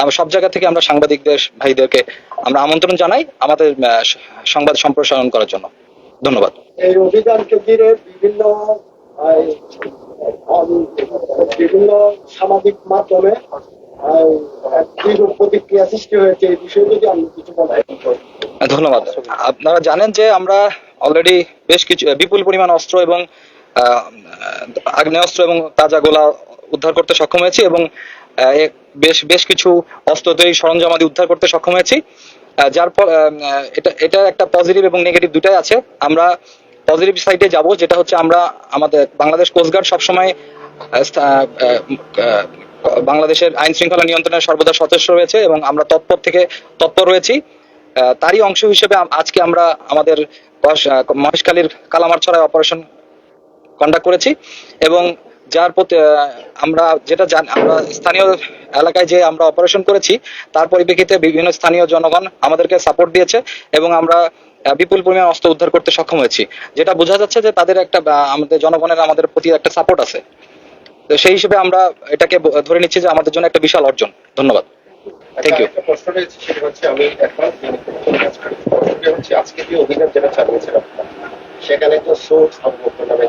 আমরা সব জায়গা থেকে আমরা সাংবাদিকদের ভাইদেরকে আমরা আমন্ত্রণ জানাই আমাদের সংবাদ সম্প্রসারণ করার জন্য। ধন্যবাদ। এই অভিযানকে ঘিরে বিভিন্ন বিভিন্ন সামাজিক মাধ্যমে আহ, এক তীব্র প্রতিক্রিয়া সৃষ্টি হয়েছে। এই বিষয়ে যদি আমি কিছু ধন্যবাদ। আপনারা জানেন যে আমরা অলরেডি বেশ কিছু বিপুল পরিমাণ অস্ত্র এবং আহ, আগ্নেয়াস্ত্র এবং তাজা গোলা উদ্ধার করতে সক্ষম হয়েছি এবং বেশ বেশ কিছু অস্ত্র তৈরি সরঞ্জাম আদি উদ্ধার করতে সক্ষম হয়েছি। যার ফল এটা এটা একটা পজিটিভ এবং নেগেটিভ দুটাই আছে। আমরা পজিটিভ সাইডে যাব, যেটা হচ্ছে আমরা আমাদের বাংলাদেশ কোস্টগার্ড সবসময় বাংলাদেশের আইন শৃঙ্খলা নিয়ন্ত্রণে সর্বদা সচেষ্ট রয়েছে এবং আমরা তৎপর থেকে তৎপর রয়েছি। তারই অংশ হিসেবে আজকে আমরা আমাদের মহেশখালীর কালামারছড়ায় অপারেশন কন্ডাক্ট করেছি এবং যার প্রতি আমরা যেটা জান আমরা স্থানীয় এলাকায় যে আমরা অপারেশন করেছি তার পরিপ্রেক্ষিতে বিভিন্ন স্থানীয় জনগণ আমাদেরকে সাপোর্ট দিয়েছে এবং আমরা বিপুল পরিমাণ অস্ত্র উদ্ধার করতে সক্ষম হয়েছি। যেটা বোঝা যাচ্ছে যে তাদের একটা আমাদের জনগণের আমাদের প্রতি একটা সাপোর্ট আছে। তো সেই হিসেবে আমরা এটাকে ধরে নিচ্ছি যে আমাদের জন্য একটা বিশাল অর্জন। ধন্যবাদ। Thank you. একটা প্রশ্ন রয়েছে সেটা হচ্ছে আমি এখন প্রশ্নটা হচ্ছে আজকে যে অভিযান যেটা চালিয়েছেন সেখানে তো সোর্স সংরক্ষণ নামে